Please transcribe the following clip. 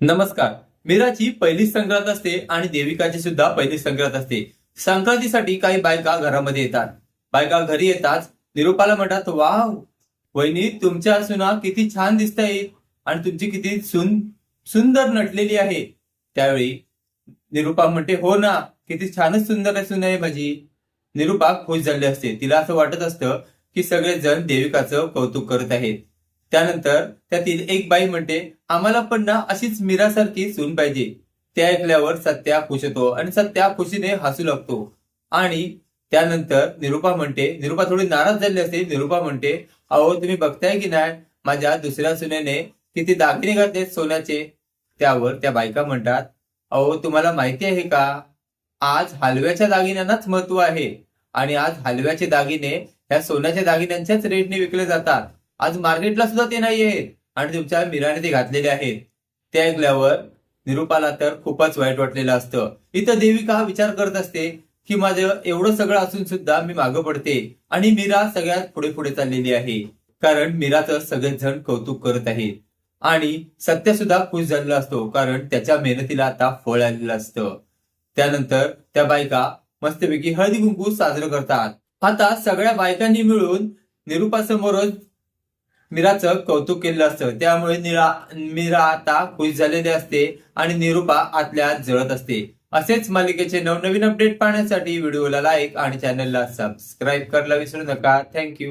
नमस्कार. मीराची पहिली संक्रांत असते आणि देविकाची सुद्धा पहिली संक्रांत असते. संक्रांतीसाठी काही बायका घरामध्ये येतात. बायका घरी येताच निरूपाला म्हणतात वाव वहिनी तुमच्या सुना किती छान दिसत आहेत आणि तुमची किती सुन सुंदर नटलेली आहे. त्यावेळी निरूपा म्हणते हो ना किती छानच सुंदर आहे सुना आहे माझी. निरूपा खुश झाली असते. तिला असं वाटत असतं की सगळेजण देविकाचं कौतुक करत आहेत. त्यानंतर त्यातील एक बाई म्हणते आम्हाला पण ना अशीच मीरासारखी सून पाहिजे. ते ऐकल्यावर सत्या खुश होतो आणि सत्या खुशीने हसू लागतो. आणि त्यानंतर निरूपा म्हणते निरूपा थोडी नाराज झाली असते निरूपा म्हणते अहो तुम्ही बघताय की नाही माझ्या दुसऱ्या सुनेने किती दागिने घातले सोन्याचे. त्यावर त्या बायका म्हणतात अहो तुम्हाला माहिती आहे का आज हलव्याच्या दागिन्यांनाच महत्त्व आहे आणि आज हलव्याचे दागिने ह्या सोन्याच्या दागिन्यांच्याच रेटने विकले जातात. आज मार्केटला सुद्धा ते नाही आहेत आणि तुमच्या मिराने ते घातलेले आहेत. ते ऐकल्यावर निरूपाला तर खूपच वाईट वाटलेलं असतं. इथं देविका हा विचार करत असते? की माझं एवढं सगळं असून सुद्धा मी मागं पडते आणि मीरा सगळ्यात पुढे पुढे चाललेली आहे. कारण मीराचं सगळेच जण कौतुक करत आहेत. आणि सत्य सुद्धा खुश झालेला असतो कारण त्याच्या मेहनतीला आता फळ आलेलं असतं. त्यानंतर त्या बायका मस्तपैकी हळदी कुंकू साजरं करतात. आता सगळ्या बायकांनी मिळून निरूपासमोरच मीराचं कौतुक केलेलं असतं. त्यामुळे निरा मीरा आता खुश झालेली असते आणि निरूपा आतल्या जळत असते. असेच मालिकेचे नवनवीन अपडेट पाहण्यासाठी व्हिडिओला लाईक आणि चॅनलला सबस्क्राईब करायला विसरू नका. थँक्यू